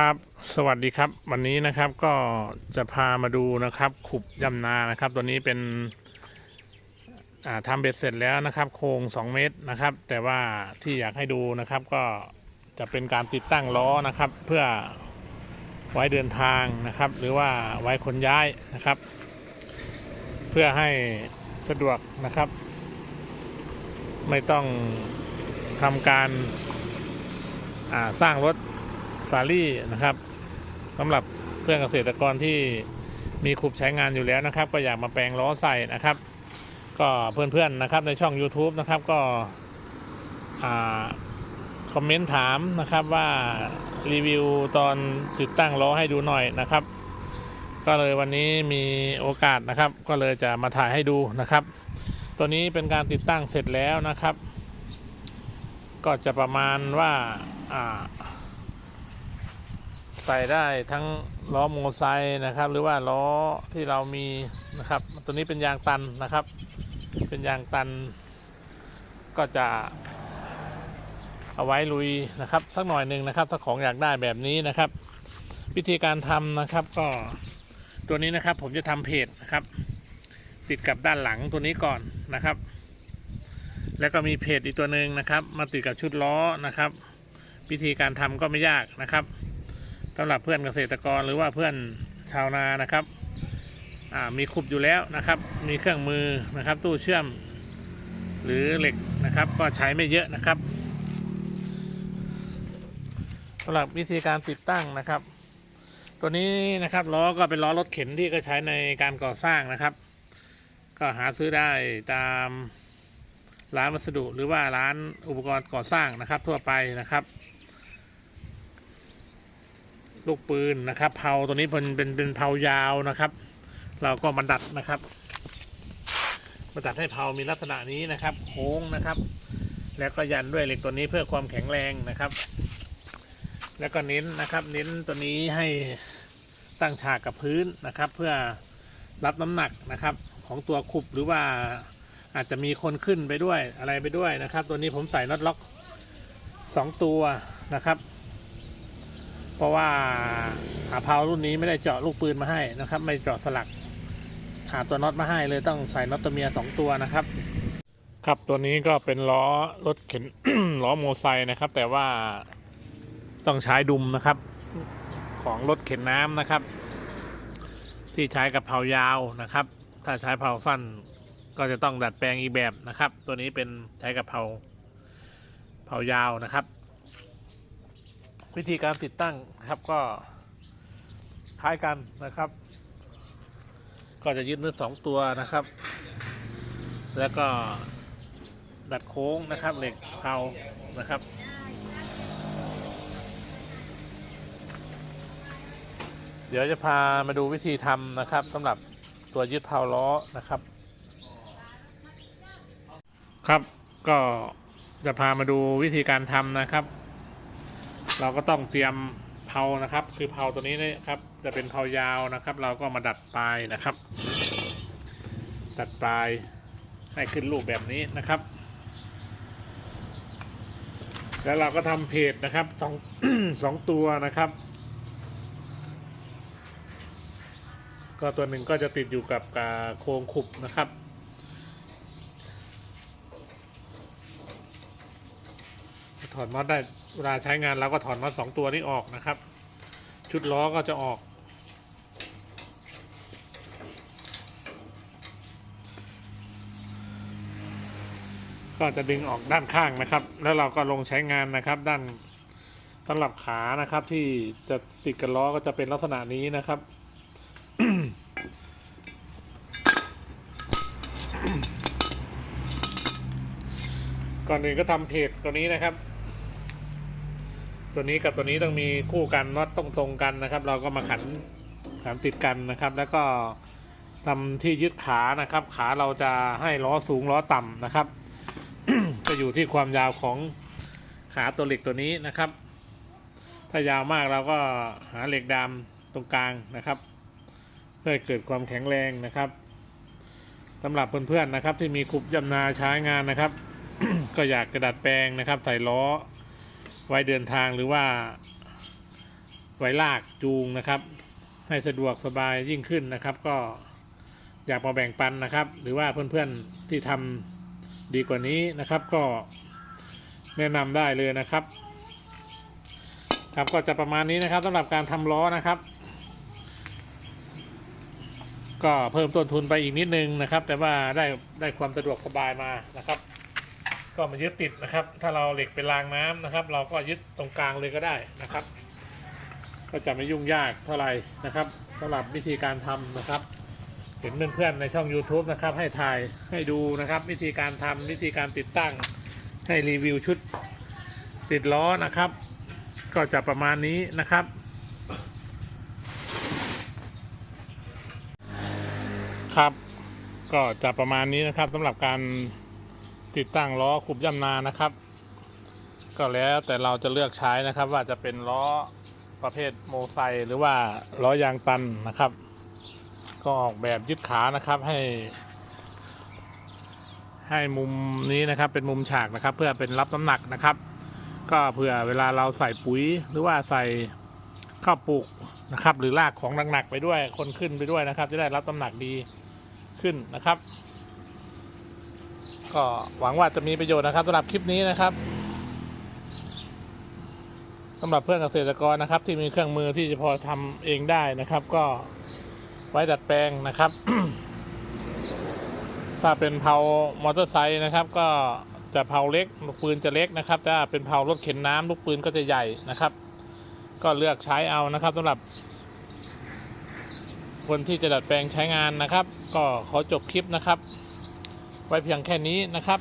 ครับ สวัสดีครับ วันนี้นะครับก็จะพามาดูนะครับ ขุบยำนานะครับ ตัวนี้เป็นทำเบ็ดเสร็จแล้วนะครับ โครง2เมตรนะครับ แต่ว่าที่อยากให้ดูนะครับ ก็จะเป็นการติดตั้งล้อนะครับ เพื่อไว้เดินทางนะครับ หรือว่าไว้ขนย้ายนะครับ เพื่อให้สะดวกนะครับ ไม่ต้องทำการสร้างรถ ซารี่นะครับสำหรับเพื่อนเกษตรกรที่มีขุบใช้งานอยู่แล้วนะครับ ก็อยากมาแปลงล้อใส่นะครับ ก็เพื่อนๆนะครับในช่อง YouTube นะครับก็คอมเมนต์ถามนะครับว่ารีวิวตอนติดตั้งล้อให้ดูหน่อยนะครับ ก็เลยวันนี้มีโอกาสนะครับ ก็เลยจะมาถ่ายให้ดูนะครับ ตัวนี้เป็นการติดตั้งเสร็จแล้วนะครับ ก็จะประมาณว่าอ่า ใส่ได้ทั้งล้อโมอไซค์นะครับ หรือว่าล้อที่เรามีนะครับ ตัวนี้เป็นยางตันนะครับ เป็นยางตัน ก็จะ เอาไว้ลุยนะครับ สักหน่อยหนึ่งนะครับ ถ้าของอยากได้แบบนี้นะครับ วิธีการทำนะครับก็ตัวนี้นะครับผมจะทำเพจนะครับ ติดกับด้านหลังตัวนี้ก่อนนะครับ แล้วก็มีเพจอีกตัวหนึ่งนะครับ มาติดกับชุดล้อนะครับ วิธีการทำก็ไม่ยากนะครับ สำหรับเพื่อนเกษตรกรหรือว่าเพื่อนชาวนานะครับมีขุบอยู่แล้วนะครับ มีเครื่องมือนะครับ ตู้เชื่อม หรือเหล็กนะครับ ก็ใช้ไม่เยอะนะครับสำหรับวิธีการติดตั้งนะครับ ตัวนี้นะครับล้อก็เป็นล้อรถเข็นที่ก็ใช้ในการก่อสร้างนะครับ ก็หาซื้อได้ตามร้านวัสดุหรือว่าร้านอุปกรณ์ก่อสร้างนะครับ ทั่วไปนะครับ ลูกปืนนะครับ เผาตัวนี้เป็นเป็นเป็นเผายาวนะครับ เราก็มาดัดนะครับ มาดัดให้เผามีลักษณะนี้นะครับโค้งนะครับ แล้วก็ยันด้วยเหล็กตัวนี้เพื่อความแข็งแรงนะครับ แล้วก็เน้นนะครับ เน้นตัวนี้ให้ตั้งฉากกับพื้นนะครับ เพื่อรับน้ำหนักนะครับ ของตัวคุบหรือว่าอาจจะมีคนขึ้นไปด้วยอะไรไปด้วยนะครับ ตัวนี้ผมใส่น็อตล็อกสองตัวนะครับ เพราะว่าหาเพารุ่นนี้ไม่ได้เจาะลูกปืนมาให้นะครับ ไม่เจาะสลักหาตัวน็อตมาให้เลยต้องใส่น็อตตัวเมียสองตัวนะครับ ครับตัวนี้ก็เป็นล้อรถเข็นล้อโมไซค์นะครับ แต่ว่าต้องใช้ดุมนะครับ ของรถเข็นน้ำนะครับ ที่ใช้กับเพายาวนะครับ ถ้าใช้เพาสั้นก็จะต้องดัดแปลงอีกแบบนะครับ ตัวนี้เป็นใช้กับเพาเพายาวนะครับ วิธีการติดตั้งครับก็คล้ายกันนะครับ ก็จะยึดเนื้อสองตัวนะครับ แล้วก็ดัดโค้งนะครับเหล็กเผานะครับเดี๋ยวจะพามาดูวิธีทำนะครับสำหรับตัวยึดเผาล้อนะครับ ครับก็จะพามาดูวิธีการทำนะครับ เราก็ต้องเตรียมเผานะครับ คือเผาตัวนี้นะครับ จะเป็นเผายาวนะครับ เราก็มาดัดปลายนะครับ ดัดปลายให้ขึ้นรูปแบบนี้นะครับ แล้วเราก็ทำเพจนะครับสองสองตัวนะครับ ก็ตัวหนึ่งก็จะติดอยู่กับกาโครงขุบนะครับถอดน็อตได้ เวลาใช้งานเราก็ถอดน็อตสองตัวนี้ออกนะครับ ชุดล้อก็จะออก ก็จะดึงออกด้านข้างนะครับ แล้วเราก็ลงใช้งานนะครับ ด้านสำหรับขานะครับ ที่จะติดกับล้อก็จะเป็นลักษณะนี้นะครับก่อนอื่นก็ทำเพจตัวนี้นะครับ ตัวนี้กับตัวนี้ต้องมีคู่กันน็อตต้องตรงกันนะครับ เราก็มาขันขันติดกันนะครับ แล้วก็ทำที่ยึดขานะครับ ขาเราจะให้ล้อสูงล้อต่ำนะครับจะอยู่ที่ความยาวของขาตัวเหล็กตัวนี้นะครับ ถ้ายาวมากเราก็หาเหล็กดามตรงกลางนะครับ เพื่อเกิดความแข็งแรงนะครับสำหรับเพื่อนๆนะครับ ที่มีคุบยำนาใช้งานนะครับ ก็อยากกระดัดแปลงนะครับ ใส่ล้อ ไว้เดินทางหรือว่า ไว้ลากจูงนะครับ ให้สะดวกสบายยิ่งขึ้นนะครับ ก็อยากมาแบ่งปันนะครับ หรือว่าเพื่อนๆที่ทำดีกว่านี้นะครับ ก็แนะนำได้เลยนะครับ ครับก็จะประมาณนี้นะครับสำหรับการทำล้อนะครับ ก็เพิ่มต้นทุนไปอีกนิดนึงนะครับ แต่ว่าได้ได้ความสะดวกสบายมานะครับ ก็มายึดติดนะครับ ถ้าเราเหล็กเป็นรางน้ำนะครับ เราก็ยึดตรงกลางเลยก็ได้นะครับ ก็จะไม่ยุ่งยากเท่าไหร่นะครับสำหรับวิธีการทำนะครับ เห็นเพื่อนๆในช่อง YouTube นะครับ ให้ถ่ายให้ดูนะครับ วิธีการทำวิธีการติดตั้งให้รีวิวชุดติดล้อนะครับ ก็จะประมาณนี้นะครับครับ ก็จะประมาณนี้นะครับสำหรับการ ติดตั้งล้อขุบย่ำนานะครับ ก็แล้วแต่เราจะเลือกใช้นะครับ ว่าจะเป็นล้อประเภทโมไซหรือว่าล้อยางตันนะครับ ก็ออกแบบยึดขานะครับให้ ให้มุมนี้นะครับเป็นมุมฉากนะครับ เพื่อเป็นรับน้ำหนักนะครับ ก็เผื่อเวลาเราใส่ปุ๋ยหรือว่าใส่ข้าวปลูกนะครับ หรือลากของหนักๆไปด้วยคนขึ้นไปด้วยนะครับ จะได้รับน้ำหนักดีขึ้นนะครับ ก็หวังว่าจะมีประโยชน์นะครับสำหรับคลิปนี้นะครับสำหรับเพื่อนเกษตรกรนะครับ ที่มีเครื่องมือที่จะพอทำเองได้นะครับ ก็ไว้ดัดแปลงนะครับ ถ้าเป็นเผามอเตอร์ไซค์นะครับ ก็จะเผาเล็กลูกปืนจะเล็กนะครับ ถ้าเป็นเผารถเข็นน้ำลูกปืนก็จะใหญ่นะครับ ก็เลือกใช้เอานะครับสำหรับคนที่จะดัดแปลงใช้งานนะครับ ก็ขอจบคลิปนะครับ ไว้เพียงแค่นี้นะครับ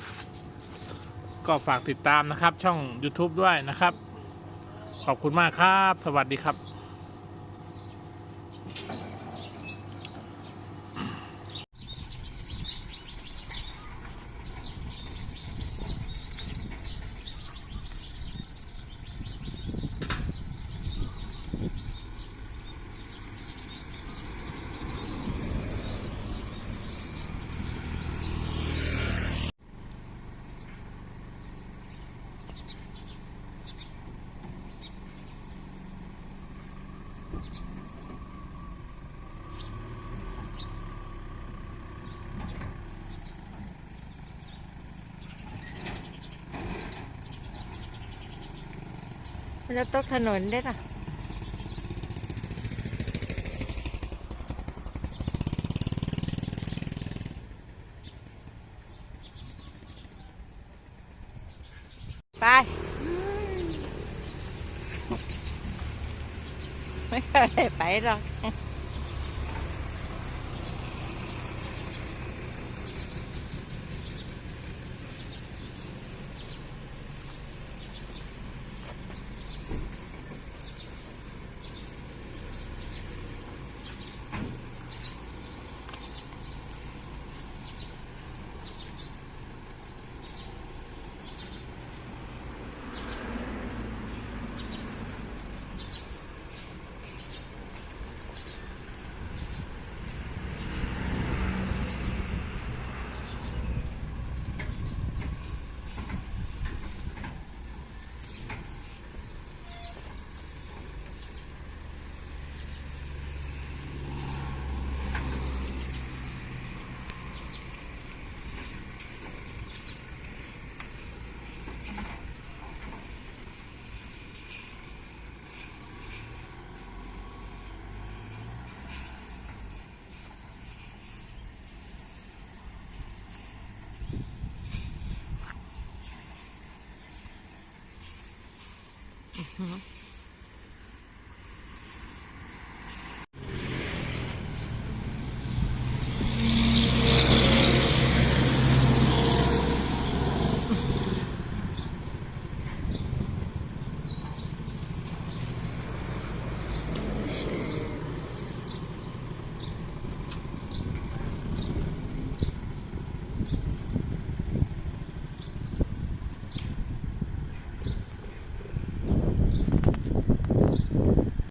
ก็ฝากติดตามนะครับช่อง YouTube ด้วยนะครับ ขอบคุณมากครับ สวัสดีครับ มันจะตกถนนได้ป่ะไปไม่เคยไปหรอก 嗯。